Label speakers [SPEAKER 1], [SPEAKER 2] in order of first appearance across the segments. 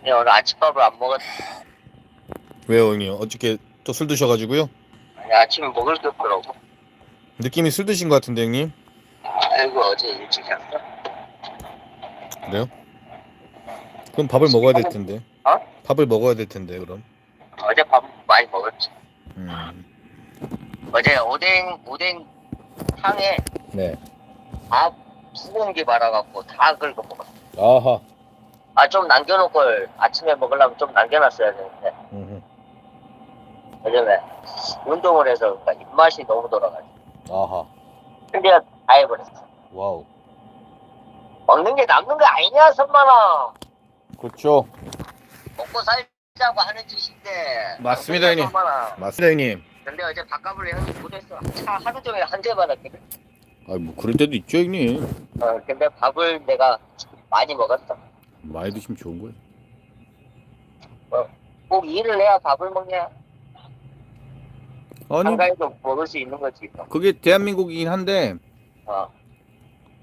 [SPEAKER 1] 근데 오늘 아침밥을 안 먹었.
[SPEAKER 2] 왜요 형님? 어저께 또 술 드셔가지고요?
[SPEAKER 1] 아니 아침에 먹을 게 없더라고.
[SPEAKER 2] 느낌이 술 드신 것 같은데 형님?
[SPEAKER 1] 아이고 어제 일찍 잤어.
[SPEAKER 2] 그래요? 그럼 밥을 먹어야 될 텐데.
[SPEAKER 1] 어?
[SPEAKER 2] 밥을 먹어야 될 텐데 그럼.
[SPEAKER 1] 어제 밥 많이 먹었지.
[SPEAKER 2] 음.
[SPEAKER 1] 어제 오뎅 오뎅 탕에
[SPEAKER 2] 네.
[SPEAKER 1] 밥두 공기 말아갖고 다 긁어 먹었어.
[SPEAKER 2] 아하.
[SPEAKER 1] 아 좀 남겨놓을 걸 아침에 먹으려면 좀 남겨놨어야 되는데
[SPEAKER 2] 음흠.
[SPEAKER 1] 요즘에 운동을 해서 그러니까 입맛이 너무 돌아가지고
[SPEAKER 2] 아하.
[SPEAKER 1] 근데 다 해버렸어.
[SPEAKER 2] 와우.
[SPEAKER 1] 먹는 게 남는 거 아니냐 선만아.
[SPEAKER 2] 그렇죠.
[SPEAKER 1] 먹고 살자고 하는 짓인데.
[SPEAKER 2] 맞습니다, 형님.
[SPEAKER 1] 선만아.
[SPEAKER 2] 맞습니다 형님.
[SPEAKER 1] 근데 어제 밥값을 형님 못했어. 차 하루 종일 한 대 받았거든.
[SPEAKER 2] 아 뭐 그럴 때도 있죠 형님.
[SPEAKER 1] 어, 근데 밥을 내가 많이 먹었어.
[SPEAKER 2] 많이 드시면 좋은 거예요.
[SPEAKER 1] 꼭 일을 해야 밥을 먹냐?
[SPEAKER 2] 아니
[SPEAKER 1] 한가위도 먹을 수 있는 거지. 또.
[SPEAKER 2] 그게 대한민국이긴 한데
[SPEAKER 1] 어.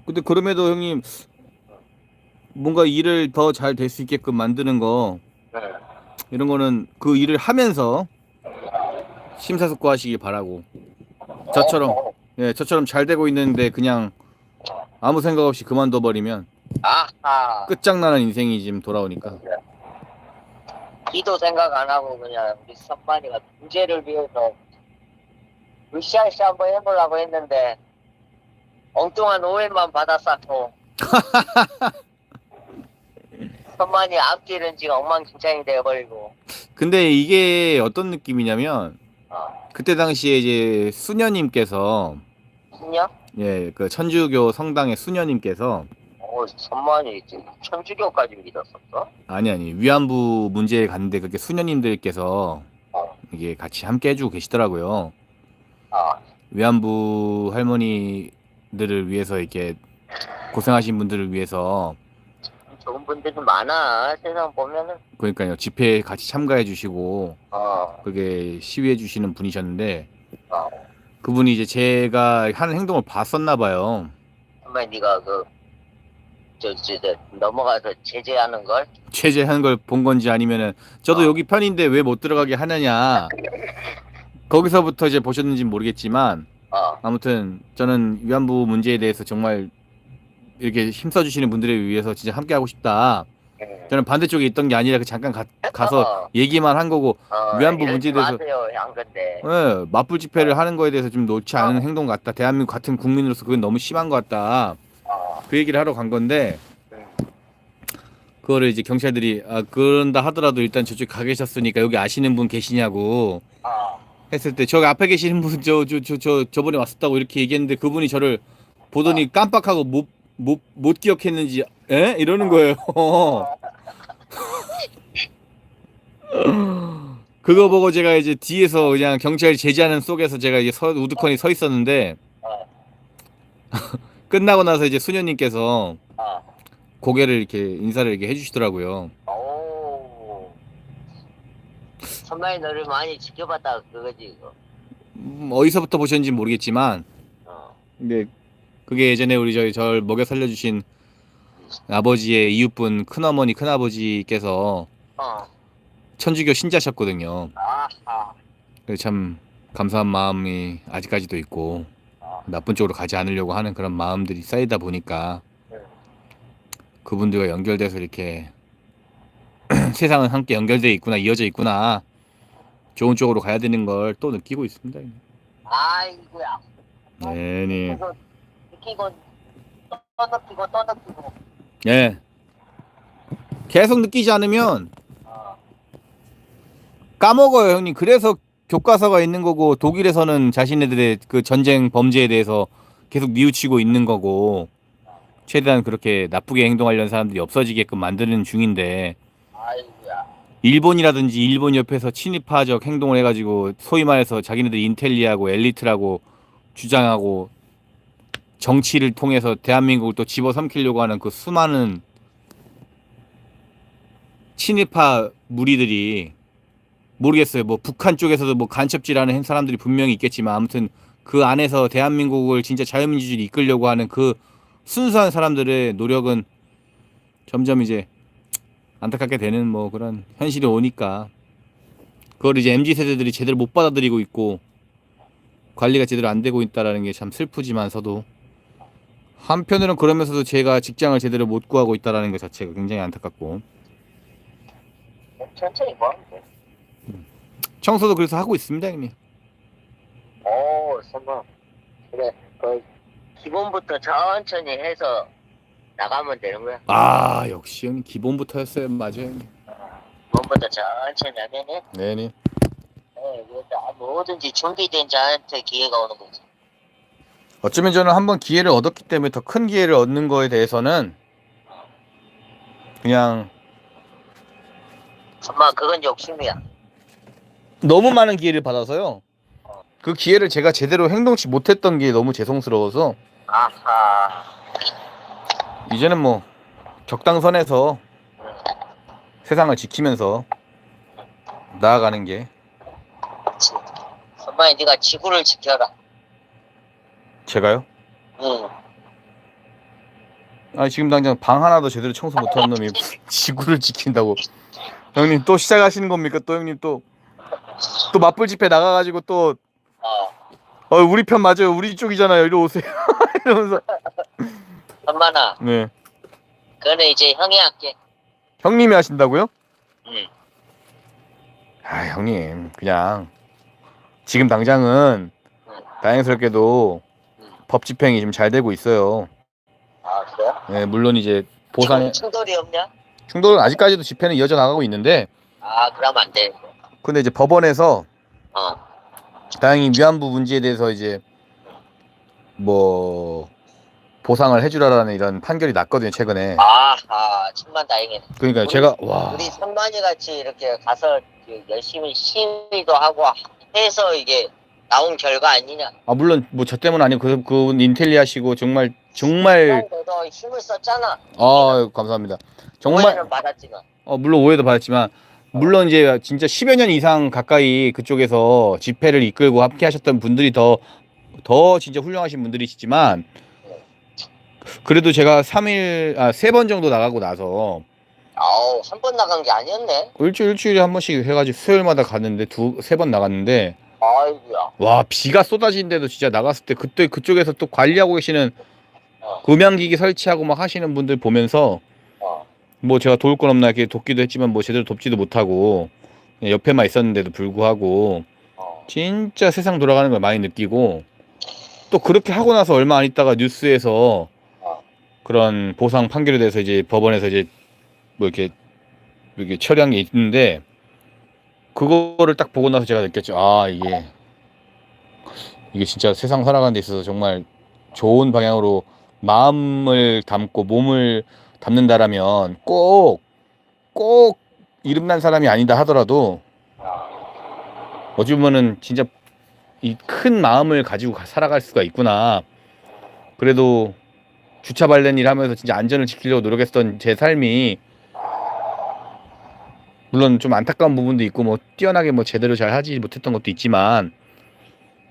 [SPEAKER 2] 근데 그럼에도 형님 뭔가 일을 더 잘 될 수 있게끔 만드는 거
[SPEAKER 1] 응.
[SPEAKER 2] 이런 거는 그 일을 하면서 심사숙고하시길 바라고 저처럼
[SPEAKER 1] 어, 어.
[SPEAKER 2] 예 저처럼 잘 되고 있는데 그냥 아무 생각 없이 그만둬 버리면
[SPEAKER 1] 아하.
[SPEAKER 2] 끝장나는 인생이 지금 돌아오니까
[SPEAKER 1] 기도 생각 안 하고 그냥 우리 선만이가 문제를 위해서 으쌰으쌰 한번 해보려고 했는데 엉뚱한 오해만 받아쌌고 선만이 앞길은 지금 엉망진창이 되어버리고
[SPEAKER 2] 근데 이게 어떤 느낌이냐면
[SPEAKER 1] 어.
[SPEAKER 2] 그때 당시에 이제 수녀님께서
[SPEAKER 1] 신녀?
[SPEAKER 2] 예 그 천주교 성당의 수녀님께서
[SPEAKER 1] 어, 선만이 지금 천주교까지 믿었었어?
[SPEAKER 2] 아니 아니 위안부 문제에 갔는데 그렇게 수녀님들께서
[SPEAKER 1] 어.
[SPEAKER 2] 이게 같이 함께 해주고 계시더라고요.
[SPEAKER 1] 아,
[SPEAKER 2] 위안부 할머니들을 위해서 이렇게 고생하신 분들을 위해서
[SPEAKER 1] 좋은 분들이 많아 세상 보면은
[SPEAKER 2] 그러니까요 집회에 같이 참가해 주시고
[SPEAKER 1] 어,
[SPEAKER 2] 그게 시위해 주시는 분이셨는데
[SPEAKER 1] 어.
[SPEAKER 2] 그분이 이제 제가 하는 행동을 봤었나 봐요.
[SPEAKER 1] 선만이 네가 그 저, 저, 저, 넘어가서 제재하는 걸?
[SPEAKER 2] 체제하는 걸 본 건지 아니면은 저도
[SPEAKER 1] 어.
[SPEAKER 2] 여기 편인데 왜 못 들어가게 하느냐 거기서부터 이제 보셨는지 모르겠지만
[SPEAKER 1] 어,
[SPEAKER 2] 아무튼 저는 위안부 문제에 대해서 정말 이렇게 힘써 주시는 분들을 위해서 진짜 함께 하고 싶다.
[SPEAKER 1] 음.
[SPEAKER 2] 저는 반대쪽에 있던 게 아니라 그 잠깐 가, 가서
[SPEAKER 1] 어,
[SPEAKER 2] 얘기만 한 거고
[SPEAKER 1] 어,
[SPEAKER 2] 위안부
[SPEAKER 1] 이러지
[SPEAKER 2] 문제에 대해서-
[SPEAKER 1] 마세요, 한 건데.
[SPEAKER 2] 예, 맞불 집회를 하는 거에 대해서 좀 옳지 않은
[SPEAKER 1] 어.
[SPEAKER 2] 행동 같다. 대한민국 같은 국민으로서 그건 너무 심한 것 같다.
[SPEAKER 1] 어,
[SPEAKER 2] 그 얘기를 하러 간 건데
[SPEAKER 1] 음.
[SPEAKER 2] 그거를 이제 경찰들이 아 그런다 하더라도 일단 저쪽 가 계셨으니까 여기 아시는 분 계시냐고
[SPEAKER 1] 어,
[SPEAKER 2] 했을 때 저기 앞에 계시는 분 저 저 저 저 저 번에 왔었다고 이렇게 얘기했는데 그분이 저를 보더니 깜빡하고 못 못 못 기억했는지 에 이러는 거예요. 그거 보고 제가 이제 뒤에서 그냥 경찰 제지하는 속에서 제가 이제 서, 우두커니 서 있었는데
[SPEAKER 1] 어,
[SPEAKER 2] 끝나고 나서 이제 수녀님께서
[SPEAKER 1] 어.
[SPEAKER 2] 고개를 이렇게 인사를 이렇게 해주시더라고요.
[SPEAKER 1] 오. 선만이 너를 많이 지켜봤다 그거지 이거.
[SPEAKER 2] 음, 어디서부터 보셨는지 모르겠지만
[SPEAKER 1] 어.
[SPEAKER 2] 근데 그게 예전에 우리 저희 절 먹여 살려주신 아버지의 이웃분 큰어머니 큰아버지께서
[SPEAKER 1] 어.
[SPEAKER 2] 천주교 신자셨거든요.
[SPEAKER 1] 아하.
[SPEAKER 2] 그래서 참 감사한 마음이 아직까지도 있고
[SPEAKER 1] 어.
[SPEAKER 2] 나쁜 쪽으로 가지 않으려고 하는 그런 마음들이 쌓이다 보니까
[SPEAKER 1] 응.
[SPEAKER 2] 그분들과 연결돼서 이렇게 세상은 함께 연결돼 있구나 이어져 있구나 좋은 쪽으로 가야 되는 걸 또 느끼고 있습니다.
[SPEAKER 1] 아이고야.
[SPEAKER 2] 네네.
[SPEAKER 1] 느끼고 또 느끼고 또 느끼고.
[SPEAKER 2] 예. 계속 느끼지 않으면
[SPEAKER 1] 어.
[SPEAKER 2] 까먹어요, 형님. 그래서 교과서가 있는 거고 독일에서는 자신네들의 그 전쟁 범죄에 대해서 계속 뉘우치고 있는 거고 최대한 그렇게 나쁘게 행동하려는 사람들이 없어지게끔 만드는 중인데. 일본이라든지 일본 옆에서 친일파적 행동을 해가지고 소위 말해서 자기네들 인텔리하고 엘리트라고 주장하고 정치를 통해서 대한민국을 또 집어삼키려고 하는 그 수많은 친일파 무리들이 모르겠어요. 뭐 북한 쪽에서도 뭐 간첩질하는 사람들이 분명히 있겠지만 아무튼 그 안에서 대한민국을 진짜 자유민주주의를 이끌려고 하는 그 순수한 사람들의 노력은 점점 이제 안타깝게 되는 뭐 그런 현실이 오니까 그걸 이제 mz 세대들이 제대로 못 받아들이고 있고 관리가 제대로 안 되고 있다라는 게 참 슬프지만서도 한편으로는 그러면서도 제가 직장을 제대로 못 구하고 있다라는 것 자체가 굉장히 안타깝고
[SPEAKER 1] 천천히 뭐 하면 돼.
[SPEAKER 2] 청소도 그래서 하고 있습니다 형님
[SPEAKER 1] 오, 선방. 그래, 그 기본부터 천천히 해서 나가면 되는 거야.
[SPEAKER 2] 아 역시 형님 기본부터였어요 맞아요 형님
[SPEAKER 1] 기본부터 천천히 하면은
[SPEAKER 2] 네네
[SPEAKER 1] 어, 이거 뭐든지 준비된 자한테 기회가 오는 거지.
[SPEAKER 2] 어쩌면 저는 한번 기회를 얻었기 때문에 더 큰 기회를 얻는 거에 대해서는 그냥
[SPEAKER 1] 엄마, 그건 욕심이야.
[SPEAKER 2] 너무 많은 기회를 받아서요. 그 기회를 제가 제대로 행동치 못했던 게 너무 죄송스러워서
[SPEAKER 1] 아하.
[SPEAKER 2] 이제는 뭐 적당선에서 세상을 지키면서 나아가는 게.
[SPEAKER 1] 엄마, 네가 지구를 지켜라.
[SPEAKER 2] 제가요?
[SPEAKER 1] 응.
[SPEAKER 2] 아 지금 당장 방 하나도 제대로 청소 못하는 놈이 지구를 지킨다고 형님 또 시작하시는 겁니까 또 형님 또 또 맞불 집회 나가가지고 또
[SPEAKER 1] 어.
[SPEAKER 2] 어, 우리 편 맞아요 우리 쪽이잖아요 이리 오세요 이러면서
[SPEAKER 1] 엄마나,
[SPEAKER 2] 네
[SPEAKER 1] 그거는 이제 형이 할게.
[SPEAKER 2] 형님이 하신다고요?
[SPEAKER 1] 응.
[SPEAKER 2] 아 형님 그냥 지금 당장은 다행스럽게도 법 집행이 좀잘 되고 있어요.
[SPEAKER 1] 아, 그래?
[SPEAKER 2] 네, 물론 이제 보상
[SPEAKER 1] 충돌이 없냐?
[SPEAKER 2] 충돌은 아직까지도 집회는 이어져 나가고 있는데
[SPEAKER 1] 아, 그러면 안 돼.
[SPEAKER 2] 근데 이제 법원에서
[SPEAKER 1] 어.
[SPEAKER 2] 다행히 위안부 문제에 대해서 이제 뭐 보상을 해주라라는 이런 판결이 났거든요 최근에.
[SPEAKER 1] 아하, 천만 다행이네.
[SPEAKER 2] 그러니까
[SPEAKER 1] 우리-
[SPEAKER 2] 제가 와
[SPEAKER 1] 우리 선반이 같이 이렇게 가서 그 열심히 시위도 하고 해서 이게 나온 결과 아니냐?
[SPEAKER 2] 아, 물론 뭐 저 때문 아니고 그, 그분 인텔리하시고 정말 정말
[SPEAKER 1] 너도 힘을 썼잖아.
[SPEAKER 2] 아 감사합니다. 정말
[SPEAKER 1] 오해는 받았지만.
[SPEAKER 2] 어, 물론 오해도 받았지만 물론 이제 진짜 10여 년 이상 가까이 그쪽에서 집회를 이끌고 함께 하셨던 분들이 더 더 진짜 훌륭하신 분들이시지만 그래도 제가 3일 아세번 정도 나가고 나서
[SPEAKER 1] 아우 한 번 나간 게 아니었네.
[SPEAKER 2] 일주일 일주일에 한 번씩 해가지고 수요일마다 갔는데 두 세 번 나갔는데
[SPEAKER 1] 아이고야.
[SPEAKER 2] 와 비가 쏟아지는데도 진짜 나갔을 때 그때 그쪽에서 또 관리하고 계시는
[SPEAKER 1] 어.
[SPEAKER 2] 음향기기 설치하고 막 하시는 분들 보면서
[SPEAKER 1] 어.
[SPEAKER 2] 뭐 제가 도울 건 없나 이렇게 돕기도 했지만 뭐 제대로 돕지도 못하고 그냥 옆에만 있었는데도 불구하고
[SPEAKER 1] 어.
[SPEAKER 2] 진짜 세상 돌아가는 걸 많이 느끼고 또 그렇게 하고 나서 얼마 안 있다가 뉴스에서
[SPEAKER 1] 어.
[SPEAKER 2] 그런 보상 판결에 대해서 이제 법원에서 이제 뭐 이렇게 이렇게 처리한 게 있는데 그거를 딱 보고 나서 제가 느꼈죠. 아 이게 이게 진짜 세상 살아가는 데 있어서 정말 좋은 방향으로 마음을 담고 몸을 담는다라면 꼭 꼭 이름난 사람이 아니다 하더라도 어찌 보면은 진짜 이 큰 마음을 가지고 가- 살아갈 수가 있구나. 그래도 주차 관련 일 하면서 진짜 안전을 지키려고 노력했던 제 삶이 물론 좀 안타까운 부분도 있고 뭐 뛰어나게 뭐 제대로 잘 하지 못했던 것도 있지만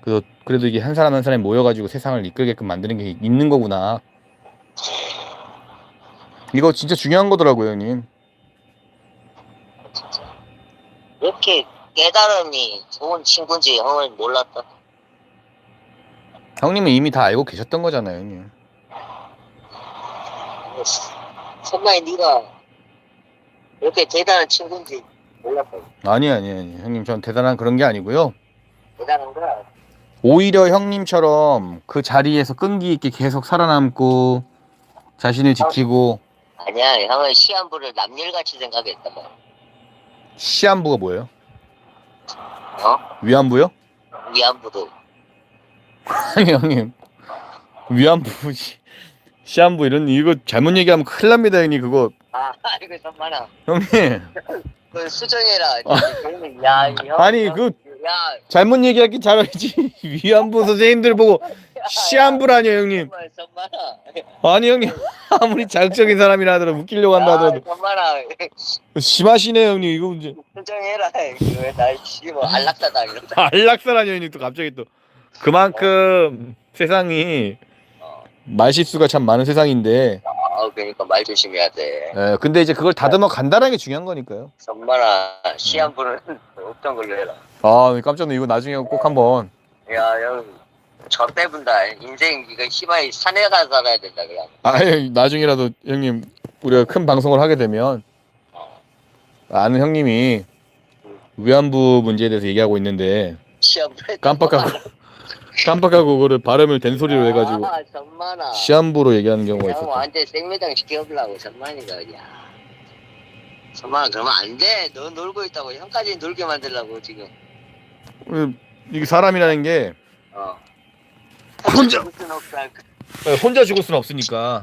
[SPEAKER 2] 그래도 그래도 이게 한 사람 한 사람이 모여가지고 세상을 이끌게끔 만드는 게 있는 거구나. 이거 진짜 중요한 거더라고요, 형님.
[SPEAKER 1] 이렇게 깨달음이 좋은 친구인지 형은 몰랐다.
[SPEAKER 2] 형님은 이미 다 알고 계셨던 거잖아요, 형님.
[SPEAKER 1] 정말 네가 이렇게 대단한 친구인지 몰랐다.
[SPEAKER 2] 아니 아니 아니 형님 전 대단한 그런 게 아니고요.
[SPEAKER 1] 대단한 거야.
[SPEAKER 2] 오히려 형님처럼 그 자리에서 끈기 있게 계속 살아남고 자신을 지키고
[SPEAKER 1] 아니야, 형은 시한부를 남일같이 생각했단 말이야.
[SPEAKER 2] 시한부가 뭐예요?
[SPEAKER 1] 어?
[SPEAKER 2] 위안부요?
[SPEAKER 1] 위안부도.
[SPEAKER 2] 아니 형님 위안부 시- 시한부 이런 이거 잘못 얘기하면 큰일 납니다 형님 그거
[SPEAKER 1] 아, 이거 정말아.
[SPEAKER 2] 형님
[SPEAKER 1] 그 수정해라. 야, 이 형.
[SPEAKER 2] 아니,
[SPEAKER 1] 형,
[SPEAKER 2] 그-
[SPEAKER 1] 야,
[SPEAKER 2] 잘못 얘기하긴 잘하지 위안부 선생님들 보고 시한부라뇨 형님
[SPEAKER 1] 정말 정말아.
[SPEAKER 2] 아니 형님 아무리 자극적인 사람이라 하더라도 웃기려고 한다 하더라도
[SPEAKER 1] 정말아.
[SPEAKER 2] 심하시네 형님 이거 이제
[SPEAKER 1] 수정해라. 왜나 씨뭐 안락사다 이러다.
[SPEAKER 2] 안락사라뇨 형님 또 갑자기 또 그만큼 세상이
[SPEAKER 1] 어.
[SPEAKER 2] 말실수가 참 많은 세상인데
[SPEAKER 1] 아, 어, 그러니까 말 조심해야 돼.
[SPEAKER 2] 예, 근데 이제 그걸 다듬어 간다는 게 중요한 거니까요.
[SPEAKER 1] 정말아, 시한부는 없던 걸로 해라.
[SPEAKER 2] 아, 깜짝 놀 이거 나중에 꼭 한번.
[SPEAKER 1] 야, 형, 저 때문다. 인생 이거 희망이 산에 가 살아야 된다, 그냥.
[SPEAKER 2] 아, 나중에라도 형님 우리가 큰 방송을 하게 되면
[SPEAKER 1] 어,
[SPEAKER 2] 아는 형님이 위안부 문제에 대해서 얘기하고 있는데 깜빡하고 깜빡하고 그거를 발음을 된소리로 해가지고
[SPEAKER 1] 아.
[SPEAKER 2] 시한부로 얘기하는 경우가
[SPEAKER 1] 그냥
[SPEAKER 2] 있었다.
[SPEAKER 1] 완전 생매장 시켜보려고 정만이가 그냥. 정말 그러면 안 돼. 너 놀고 있다고 형까지 놀게 만들려고 지금.
[SPEAKER 2] 음, 이게 사람이라는 게
[SPEAKER 1] 어.
[SPEAKER 2] 혼자-
[SPEAKER 1] 무슨 없다.
[SPEAKER 2] 혼자 죽을 수는 없으니까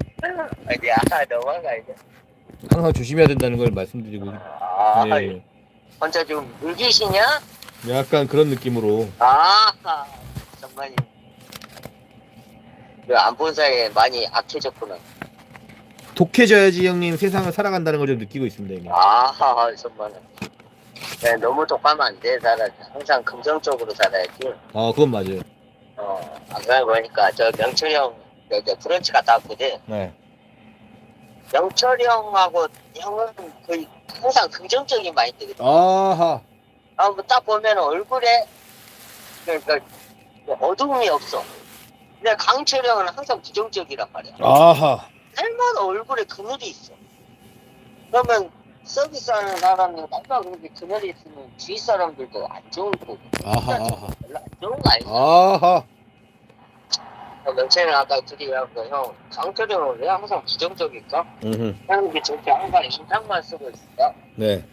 [SPEAKER 1] 아니야, 넘어가 이제.
[SPEAKER 2] 항상 조심해야 된다는 걸 말씀드리고
[SPEAKER 1] 아,
[SPEAKER 2] 예,
[SPEAKER 1] 혼자 좀 물귀신이야?
[SPEAKER 2] 약간 그런 느낌으로
[SPEAKER 1] 아, 정만이. 안 본 사이에 많이 악해졌구나.
[SPEAKER 2] 독해져야지 형님 세상을 살아간다는 걸 좀 느끼고 있습니다 형님.
[SPEAKER 1] 아, 정말. 네, 너무 독하면 안 돼, 살아. 항상 긍정적으로 살아야지.
[SPEAKER 2] 아 그건 맞아요.
[SPEAKER 1] 어, 아까 보니까 저 명철이 형, 저, 저 브런치 갔다 왔거든.
[SPEAKER 2] 네.
[SPEAKER 1] 명철이 형하고 형은 거의 항상 긍정적인 마인드거든.
[SPEAKER 2] 아하.
[SPEAKER 1] 아, 뭐 딱 보면 얼굴에 그러니까 어두움이 없어. 근데 강철이 형은 항상 부정적이란 말이야.
[SPEAKER 2] 아하.
[SPEAKER 1] 날마다 얼굴에 그늘이 있어. 그러면 서비스하는 사람이 날마다 그렇게 그늘이 있으면 주위 사람들도 안 좋을 거고.
[SPEAKER 2] 아하.
[SPEAKER 1] 별로 안 좋은 거 아니야?
[SPEAKER 2] 아하.
[SPEAKER 1] 명철이는 아까 둘이 하고 형, 강철이 형은 왜 항상 부정적일까?
[SPEAKER 2] 음.
[SPEAKER 1] 형이 저렇게 항상 인상만 쓰고 있어.
[SPEAKER 2] 네.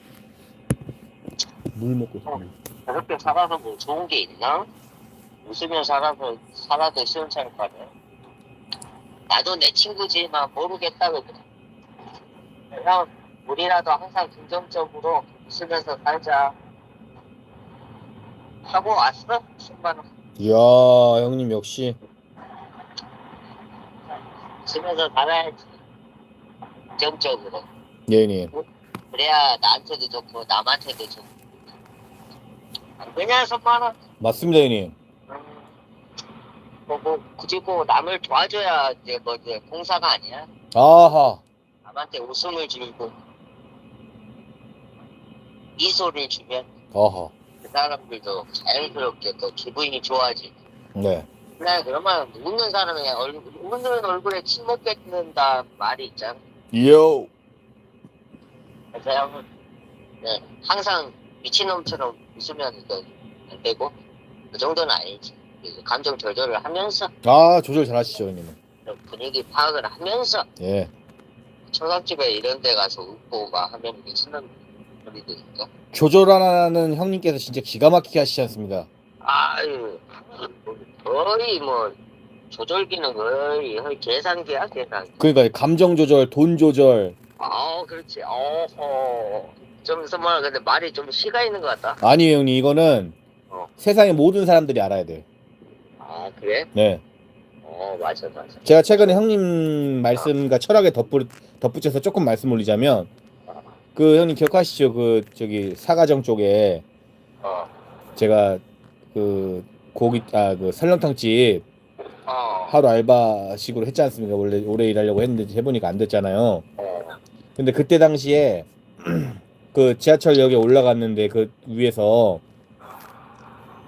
[SPEAKER 2] 물 먹고 싶네.
[SPEAKER 1] 그렇게 살아서 뭐 좋은 게 있나? 웃으며 살아서 살아도 시원찮을 거 아니야? 나도 내 친구지만 모르겠다고 그래. 형, 우리라도 항상 긍정적으로 웃으면서 살자. 하고 왔어? 10만 원.
[SPEAKER 2] 이야 형님 역시.
[SPEAKER 1] 웃으면서 살아야지. 긍정적으로.
[SPEAKER 2] 예 형님.
[SPEAKER 1] 그래야 나한테도 좋고 남한테도 좋고. 안 그냥 10만 원.
[SPEAKER 2] 맞습니다 형님.
[SPEAKER 1] 음, 뭐, 뭐, 굳이 뭐 남을 도와줘야 이제 뭐 이제 봉사가 아니야.
[SPEAKER 2] 아하.
[SPEAKER 1] 남한테 웃음을 주고 미소를 주면
[SPEAKER 2] 아하.
[SPEAKER 1] 그 사람들도 자연스럽게 또 기분이 좋아지고.
[SPEAKER 2] 네.
[SPEAKER 1] 그냥 그러면 웃는 사람이 그냥 얼굴, 웃는 얼굴에 침못 뱉는다 말이 있잖아.
[SPEAKER 2] 요.
[SPEAKER 1] 그래서 네, 항상 미친놈처럼 웃으면 안 되고 그 정도는 아니지. 그 감정 조절을 하면서
[SPEAKER 2] 아 조절 잘하시죠 형님은.
[SPEAKER 1] 좀 분위기 파악을 하면서
[SPEAKER 2] 예.
[SPEAKER 1] 초상집에 이런 데 가서 웃고 막 하면 미친놈 소리들니까
[SPEAKER 2] 조절하는 형님께서 진짜 기가 막히게 하시지 않습니다.
[SPEAKER 1] 아유 거의 뭐 조절기는 거의 거의 계산기야 계산기
[SPEAKER 2] 그러니까 감정 조절, 돈 조절.
[SPEAKER 1] 아 그렇지 어허 좀 정말 근데 말이 좀 시가 있는 것 같다
[SPEAKER 2] 아니에요 형님 이거는
[SPEAKER 1] 어.
[SPEAKER 2] 세상의 모든 사람들이 알아야 돼.
[SPEAKER 1] 아 그래?
[SPEAKER 2] 네.
[SPEAKER 1] 어 맞아 맞아
[SPEAKER 2] 제가 최근에 형님 말씀과 철학에 덧붙, 덧붙여서 조금 말씀 올리자면 그 형님 기억하시죠? 그 저기 사가정 쪽에
[SPEAKER 1] 어
[SPEAKER 2] 제가 그 고기 아 그 설렁탕 집
[SPEAKER 1] 어,
[SPEAKER 2] 하루 알바식으로 했지 않습니까? 원래 오래 일하려고 했는데 해보니까 안 됐잖아요.
[SPEAKER 1] 어,
[SPEAKER 2] 근데 그때 당시에 그 지하철역에 올라갔는데 그 위에서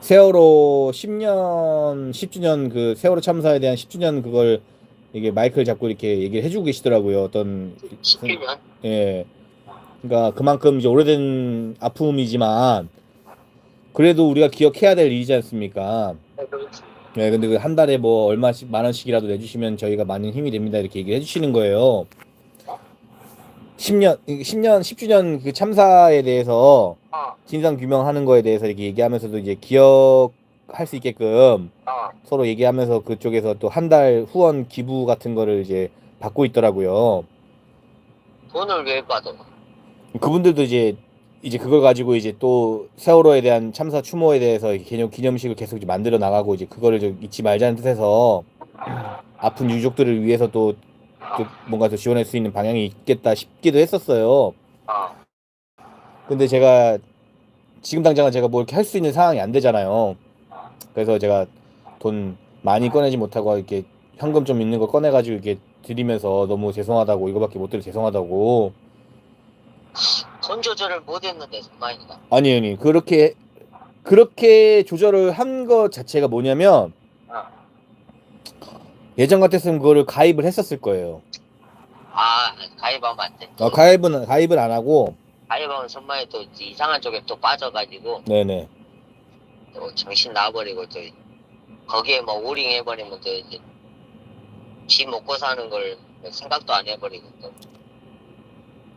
[SPEAKER 2] 세월호 10년 10주년 그 세월호 참사에 대한 10주년 그걸 이게 마이크를 잡고 이렇게 얘기를 해주고 계시더라고요. 어떤
[SPEAKER 1] 10주년
[SPEAKER 2] 예. 그러니까 그만큼 이제 오래된 아픔이지만 그래도 우리가 기억해야 될 일이지 않습니까?
[SPEAKER 1] 그렇지
[SPEAKER 2] 네, 근데 그 한 달에 뭐 얼마씩 만 원씩이라도 내주시면 저희가 많은 힘이 됩니다. 이렇게 얘기를 해주시는 거예요. 10년, 10년, 10주년 그 참사에 대해서
[SPEAKER 1] 어,
[SPEAKER 2] 진상 규명하는 거에 대해서 이렇게 얘기하면서도 이제 기억할 수 있게끔
[SPEAKER 1] 어,
[SPEAKER 2] 서로 얘기하면서 그쪽에서 또 한 달 후원 기부 같은 거를 이제 받고 있더라고요.
[SPEAKER 1] 돈을 왜 받아
[SPEAKER 2] 그분들도 이제 이제 그걸 가지고 이제 또 세월호에 대한 참사 추모에 대해서 개념 기념식을 계속 이제 만들어 나가고 이제 그거를 좀 잊지 말자는 뜻에서 아픈 유족들을 위해서 또, 또 뭔가 더 지원할 수 있는 방향이 있겠다 싶기도 했었어요.
[SPEAKER 1] 어,
[SPEAKER 2] 근데 제가 지금 당장은 제가 뭐 이렇게 할 수 있는 상황이 안 되잖아요. 그래서 제가 돈 많이 꺼내지 못하고 이렇게 현금 좀 있는 거 꺼내가지고 이렇게 드리면서 너무 죄송하다고 이거밖에 못 드려 죄송하다고
[SPEAKER 1] 손 조절을 못했는데 정말이다.
[SPEAKER 2] 아니 아니 그렇게 그렇게 조절을 한 것 자체가 뭐냐면
[SPEAKER 1] 어.
[SPEAKER 2] 예전 같았으면 그거를 가입을 했었을 거예요.
[SPEAKER 1] 아 가입하면 안 돼.
[SPEAKER 2] 어, 가입은 가입을 안 하고
[SPEAKER 1] 가입하면 손만에 또 이상한 쪽에 또 빠져가지고
[SPEAKER 2] 네네
[SPEAKER 1] 또 정신 나버리고 또 거기에 뭐 오링 해버리면 또 이제 지 먹고 사는 걸 생각도 안 해버리고 또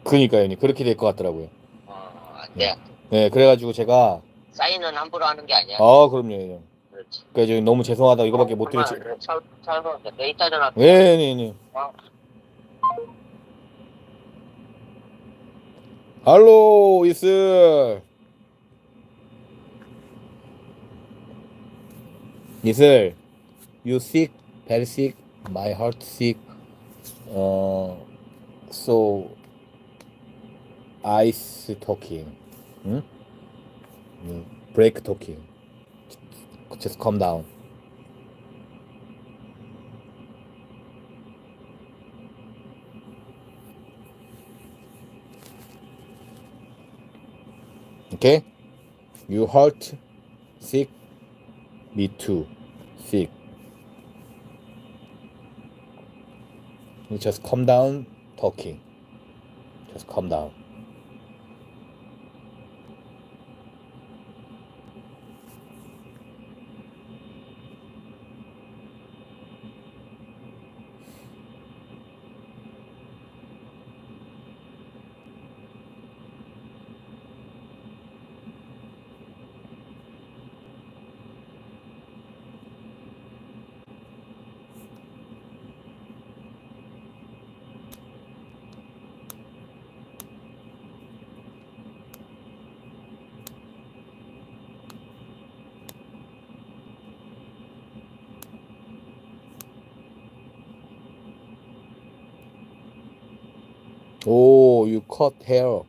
[SPEAKER 2] 그러니까요 형님. 그렇게 될 것 같더라고요.
[SPEAKER 1] 어, 안 돼.
[SPEAKER 2] 네 그래가지고 제가
[SPEAKER 1] 사인은 함부로 하는 게 아니야.
[SPEAKER 2] 아 그럼요 형.
[SPEAKER 1] 그렇지.
[SPEAKER 2] 그래서 지금 너무 죄송하다 이거밖에
[SPEAKER 1] 못잘 먹었네. 내 이따 전화.
[SPEAKER 2] 네네네.
[SPEAKER 1] 어.
[SPEAKER 2] 할로 이슬. 이슬. You sick, very sick, my heart sick. 어, so ice talking. 응? 응, break talking. Just calm down. Okay? You hurt, sick, me too, sick. You just calm down talking. Just calm down. Oh, you cut hair.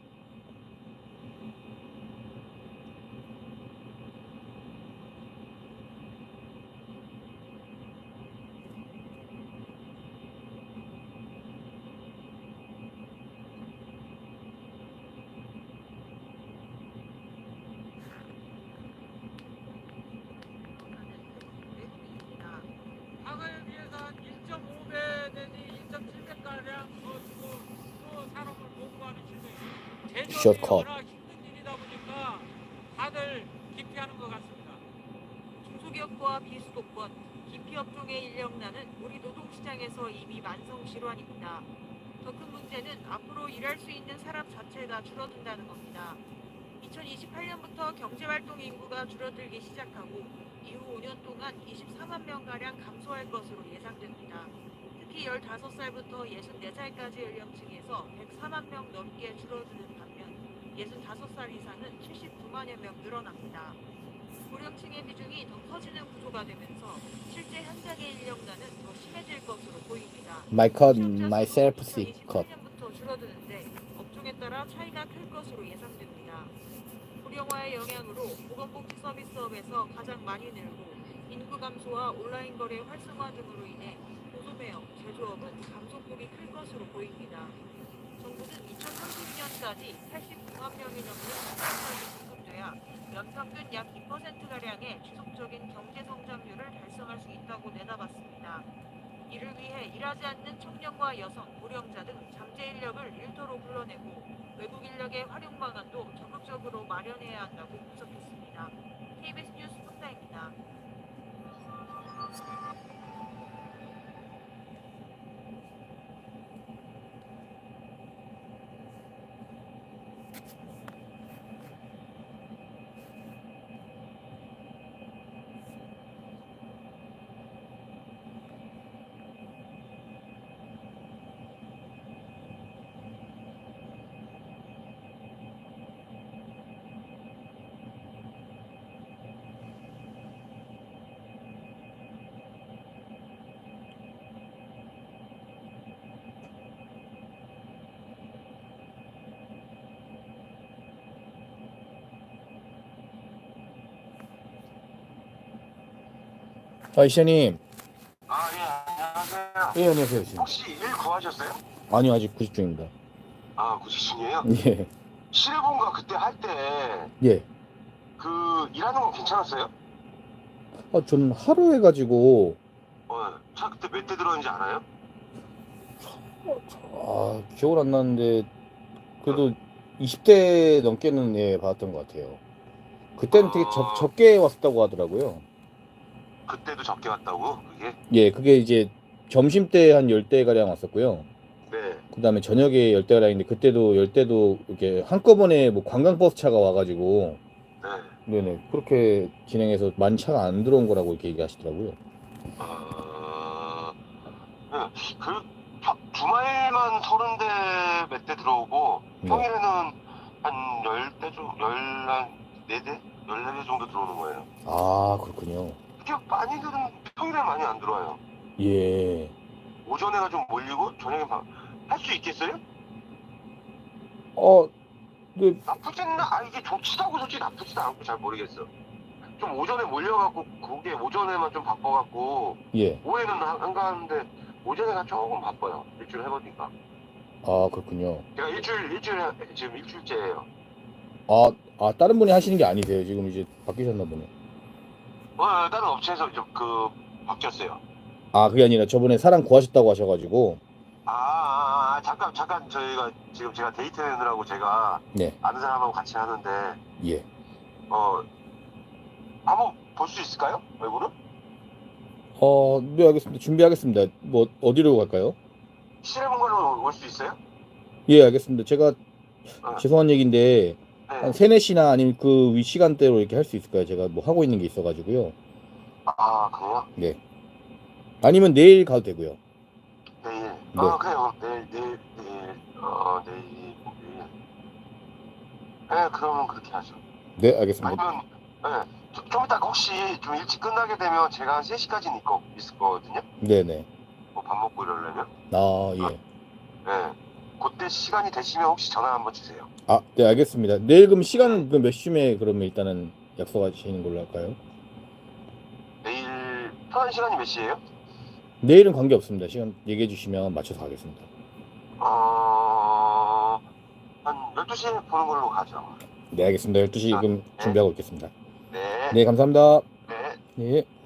[SPEAKER 3] 실정이 제조업이
[SPEAKER 2] Shortcut.
[SPEAKER 3] 워낙 힘든 일이다 보니까 다들 기피하는 것 같습니다.
[SPEAKER 4] 중소기업과 비수도권, 기피업종의 인력난은 우리 노동시장에서 이미 만성 질환입니다. 더 큰 문제는 앞으로 일할 수 있는 사람 자체가 줄어든다는 겁니다. 2028년부터 경제활동 인구가 줄어들기 시작하고 이후 5년 동안 24만 명가량 감소할 것으로 예상됩니다. 특히 15살부터 64살까지 연령층에서 104만 명 넘게 줄어드는 반면 65살 이상은 79만여 명 늘어납니다. 고령층의 비중이 더 커지는 구조가 되면서 실제 현장의 인력난은 더 심해질 것으로 보입니다.
[SPEAKER 2] My cut, myself sick cut.
[SPEAKER 4] 2028년부터 줄어드는데 업종에 따라 차이가 클 것으로 예상됩니다. 고령화의 영향으로 보건복지 서비스업에서 가장 많이 늘고 인구 감소와 온라인 거래 활성화 등으로 인해 보소매업, 제조업은 감소폭이 클 것으로 보입니다. 정부는 2030년까지 89만 명이 넘는 청년이 공급돼야 연평균 약 2%가량의 지속적인 경제 성장률을 달성할 수 있다고 내다봤습니다. 이를 위해 일하지 않는 청년과 여성, 고령자 등 잠재 인력을 일터로 불러내고 외국 인력의 활용 방안도 적극적으로 마련해야 한다고 분석했습니다. KBS 뉴스 손다입니다.
[SPEAKER 2] 아, 이시님.
[SPEAKER 5] 아, 예, 안녕하세요.
[SPEAKER 2] 예, 안녕하세요, 이시님.
[SPEAKER 5] 혹시 일 하셨어요?
[SPEAKER 2] 아니요 아직 구직 중입니다.
[SPEAKER 5] 아 구직 중이에요?
[SPEAKER 2] 예.
[SPEAKER 5] 실내본가 그때 할 때
[SPEAKER 2] 예.
[SPEAKER 5] 그 일하는 건 괜찮았어요?
[SPEAKER 2] 아, 전 하루 해가지고
[SPEAKER 5] 어, 차 그때 몇 대 들었는지 알아요?
[SPEAKER 2] 아 기억은 안 나는데 그래도 20대 넘게는 예 받았던 것 같아요. 그때는 되게 적, 적게 왔었다고 하더라고요.
[SPEAKER 5] 그때도 적게 왔다고 그게?
[SPEAKER 2] 예, 그게 이제 점심 때 한 10대 가량 왔었고요.
[SPEAKER 5] 네.
[SPEAKER 2] 그다음에 저녁에 10대 가량인데 그때도 10대도 이렇게 한꺼번에 뭐 관광버스 차가 와 가지고
[SPEAKER 5] 네.
[SPEAKER 2] 네네 그렇게 진행해서 많이 차가 안 들어온 거라고 이렇게 얘기하시더라고요.
[SPEAKER 5] 어, 네. 그 저- 주말만 서른 대 몇 대 들어오고
[SPEAKER 2] 네.
[SPEAKER 5] 평일에는 한 열대 좀, 열한 네 대, 열네 대 정도 들어오는 거예요.
[SPEAKER 2] 아 그렇군요.
[SPEAKER 5] 그렇게 많이들은 평일에 많이 안 들어와요.
[SPEAKER 2] 예.
[SPEAKER 5] 오전에가 좀 몰리고 저녁에 할 수 있겠어요?
[SPEAKER 2] 어, 네,
[SPEAKER 5] 나쁘지는 아 이게 좋지도 솔직히 나쁘지도 않고 잘 모르겠어. 좀 오전에 몰려갖고 그게 오전에만 좀 바빠갖고
[SPEAKER 2] 예.
[SPEAKER 5] 오후에는 한- 한가하는데 오전에가 조금 바빠요. 일주일 해보니까.
[SPEAKER 2] 아 그렇군요.
[SPEAKER 5] 제가 일주일 일주일 해- 지금 일주일째예요.
[SPEAKER 2] 아, 아 다른 분이 하시는 게 아니세요. 지금 이제 바뀌셨나 보네.
[SPEAKER 5] 어 다른 업체에서 좀 그 바뀌었어요.
[SPEAKER 2] 아 그게 아니라 저번에 사람 구하셨다고 하셔가지고
[SPEAKER 5] 아, 아, 아, 잠깐 잠깐 저희가 지금 제가 데이트 내느라고 제가
[SPEAKER 2] 네.
[SPEAKER 5] 아는 사람하고 같이 하는데
[SPEAKER 2] 예.
[SPEAKER 5] 어 한번 볼 수 있을까요? 얼굴은?
[SPEAKER 2] 어, 네 알겠습니다. 준비하겠습니다. 뭐 어디로 갈까요?
[SPEAKER 5] 실내공간으로 올 수 있어요?
[SPEAKER 2] 예, 알겠습니다. 제가
[SPEAKER 5] 어.
[SPEAKER 2] 죄송한 얘기인데 한
[SPEAKER 5] 네.
[SPEAKER 2] 3, 4시나 아니면 그 위 시간대로 이렇게 할 수 있을까요? 제가 뭐 하고 있는 게 있어가지고요.
[SPEAKER 5] 아 그래요?
[SPEAKER 2] 아니면 내일 가도 되고요.
[SPEAKER 5] 내일.
[SPEAKER 2] 네.
[SPEAKER 5] 아 그래요. 내일 내일 내일 어 내일 목요일. 네 그러면 그렇게 하죠.
[SPEAKER 2] 네, 알겠습니다.
[SPEAKER 5] 아니면 네. 좀, 좀 이따 혹시 좀 일찍 끝나게 되면 제가 한 3시까지는 있거, 있을 거거든요.
[SPEAKER 2] 네네.
[SPEAKER 5] 뭐 밥 먹고 이러려면.
[SPEAKER 2] 아, 예.
[SPEAKER 5] 네. 그때 시간이 되시면 혹시 전화 한번 주세요.
[SPEAKER 2] 아, 네, 알겠습니다. 내일 그럼 시간은 그몇 시쯤에 그러면 일단은 약속하시는 걸로 할까요?
[SPEAKER 5] 내일 편한 시간이 몇 시예요?
[SPEAKER 2] 내일은 관계 없습니다. 시간 얘기해 주시면 맞춰서 가겠습니다.
[SPEAKER 5] 어... 한 12시에 보는 걸로 가죠.
[SPEAKER 2] 네, 알겠습니다. 12시
[SPEAKER 5] 아,
[SPEAKER 2] 그럼
[SPEAKER 5] 네.
[SPEAKER 2] 준비하고 있겠습니다.
[SPEAKER 5] 네.
[SPEAKER 2] 네, 감사합니다.
[SPEAKER 5] 네.
[SPEAKER 2] 네.